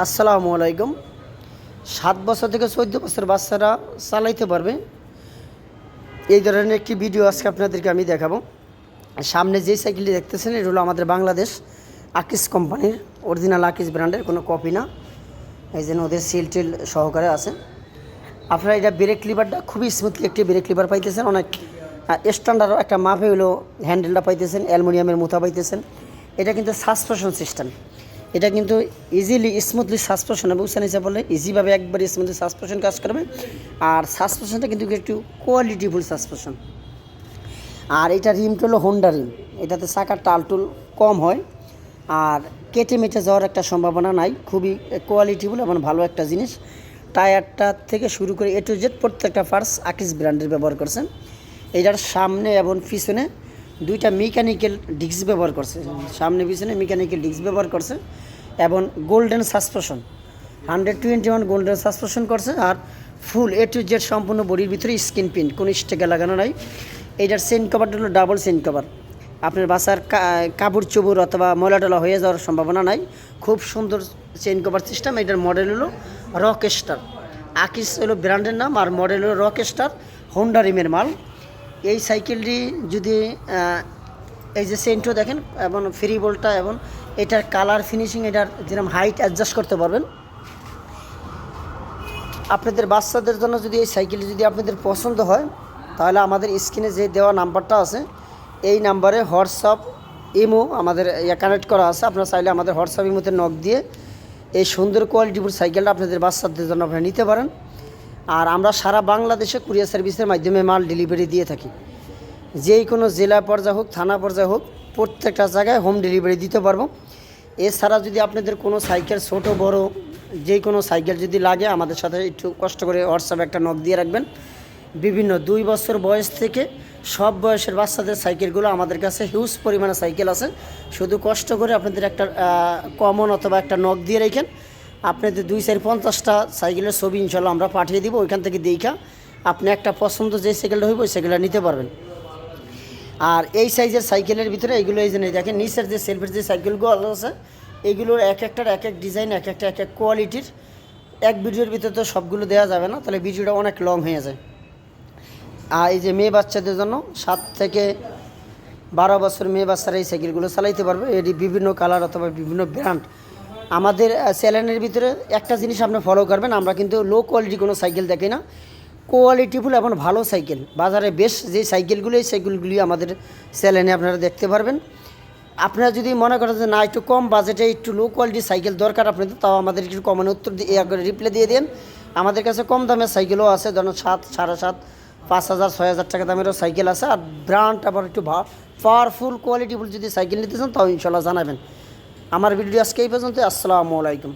আসসালামু আলাইকুম। সাত বছর থেকে চোদ্দ বছর বাচ্চারা চালাইতে পারবে। এই ধরনের একটি ভিডিও আজকে আপনাদেরকে আমি দেখাবো। সামনে যে সাইকেলটি দেখতেছেন, এটা হলো আমাদের বাংলাদেশ আকিস কোম্পানির অরিজিনাল আকিস ব্র্যান্ডের কোনো কপি না। এই জন্য ওদের সিল টিল সহকারে আছে। আপনারা এটা ব্রেক লিভারটা খুবই স্মুথলি একটি ব্রেক লিভার পাইতেছেন। অনেক স্ট্যান্ডার্ড একটা মাপে হলো হ্যান্ডেলটা পাইতেছেন, অ্যালুমিনিয়ামের মুথা পাইতেছেন। এটা কিন্তু সাসপেনশন সিস্টেম এটা কিন্তু ইজিলি স্মুথলি সাসপেনশন বুঝছেন হিসাবে বললে ইজিভাবে একবারে স্মুথলি সাসপেনশন কাজ করবে। আর সাসপেনশনটা কিন্তু একটু কোয়ালিটিফুল সাসপেনশন আর এটা রিমটা হলো হোন্ডা রিম। এটাতে চাকার টালটুল কম হয়। আর কেটে মেটে যাওয়ার একটা সম্ভাবনা নাই। খুবই কোয়ালিটিফুল এবং ভালো একটা জিনিস। টায়ারটা থেকে শুরু করে এ টু জেড প্রত্যেকটা পার্টস আকিস ব্র্যান্ডের ব্যবহার করছেন। এটার সামনে এবং পিছনে দুইটা মেকানিক্যাল ডিস্ক ব্যবহার করছে। সামনে পিছনে মেকানিক্যাল ডিস্ক ব্যবহার করছে এবং golden suspension hundred twenty one golden suspension করছে আর ফুল এ টু জেড সম্পূর্ণ বডির ভিতরে স্কিন প্রিন্ট কোনো স্টেকে লাগানো নাই। এইটার সেন্ট কভারটা হলো ডাবল সেন্ট কভার আপনার বাসার কাপড় চুবুর অথবা ময়লা টলা হয়ে যাওয়ার সম্ভাবনা নাই। খুব সুন্দর চেন কভার সিস্টেম এটার মডেল হলো রক স্টার আকিস হলো ব্র্যান্ডের নাম আর মডেল হলো রক স্টার হোন্ডা রিমের মাল। এই সাইকেলটি যদি এই যে সেন্টও দেখেন, এবং ফ্রি বলটা এবং এটার কালার ফিনিশিং, এটার যেরকম হাইট অ্যাডজাস্ট করতে পারবেন। আপনাদের বাচ্চাদের জন্য যদি এই সাইকেলটি যদি আপনাদের পছন্দ হয়, তাহলে আমাদের স্ক্রিনে যে দেওয়া নাম্বারটা আছে, এই নাম্বারে হোয়াটসঅ্যাপ ইমো আমাদের কানেক্ট করা আছে। আপনারা চাইলে আমাদের হোয়াটসঅ্যাপ ইমোতে নক দিয়ে এই সুন্দর কোয়ালিটিফুল সাইকেলটা আপনাদের বাচ্চাদের জন্য আপনারা নিতে পারেন। আর আমরা সারা বাংলাদেশে কুরিয়ার সার্ভিসের মাধ্যমে মাল ডেলিভারি দিয়ে থাকি। যেই কোনো জেলা পর্যায়ে হোক, থানা পর্যায়ে হোক, প্রত্যেকটা জায়গায় হোম ডেলিভারি দিতে পারব। এছাড়া যদি আপনাদের কোনো সাইকেল ছোট, বড় যে কোনো সাইকেল যদি লাগে, আমাদের সাথে একটু কষ্ট করে হোয়াটসঅ্যাপে একটা নখ দিয়ে রাখবেন। বিভিন্ন দুই বছর বয়স থেকে সব বয়সের বাচ্চাদের সাইকেলগুলো আমাদের কাছে হিউজ পরিমাণে সাইকেল আছে। শুধু কষ্ট করে আপনাদের একটা কমন অথবা একটা নখ দিয়ে রেখেন। আপনাদের দুই চার পঞ্চাশটা সাইকেলের ছবি ইনশাল্লাহ আমরা পাঠিয়ে দিব, ওইখান থেকে দেখা আপনি একটা পছন্দ যে সাইকেলটা হইব সাইকেলটা নিতে পারবেন। আর এই সাইজের সাইকেলের ভিতরে এইগুলো এই জন্য দেখেন নিচের যে সেলফের যে সাইকেলগুলো আছে, এগুলোর এক একটার এক এক ডিজাইন এক একটা এক এক কোয়ালিটির এক ভিডিওর ভিতরে তো সবগুলো দেওয়া যাবে না, তাহলে ভিডিওটা অনেক লং হয়ে যায়। আর এই যে মেয়ে বাচ্চাদের জন্য সাত থেকে বারো বছর মেয়ে বাচ্চারা এই সাইকেলগুলো চালাইতে পারবে। এটি বিভিন্ন কালার অথবা বিভিন্ন ব্র্যান্ড আমাদের চ্যানেলের ভিতরে একটা জিনিস আপনি ফলো করবেন, আমরা কিন্তু লো কোয়ালিটি কোনো সাইকেল দেখি না। কোয়ালিটিফুল এবং ভালো সাইকেল বাজারে বেশ যে সাইকেলগুলো এই সাইকেলগুলি আমাদের চ্যানেলে আপনারা দেখতে পারবেন। আপনারা যদি মনে করেন যে না, একটু কম বাজেটে একটু লো কোয়ালিটির সাইকেল দরকার আপনাদের, তাও আমাদের একটু কমেন্ট উত্তর দিয়ে রিপ্লে দিয়ে দিন। আমাদের কাছে কম দামের সাইকেলও আছে, ধরুন সাত, সাড়ে সাত, পাঁচ হাজার, ছয় হাজার টাকা দামেরও সাইকেল আছে। আর ব্র্যান্ড আবার একটু পাওয়ারফুল কোয়ালিটিফুল যদি সাইকেল নিতে চান, তাও ইনশাল্লাহ জানাবেন। আমার ভিডিও আজকে এই পর্যন্ত আসসালামু আলাইকুম।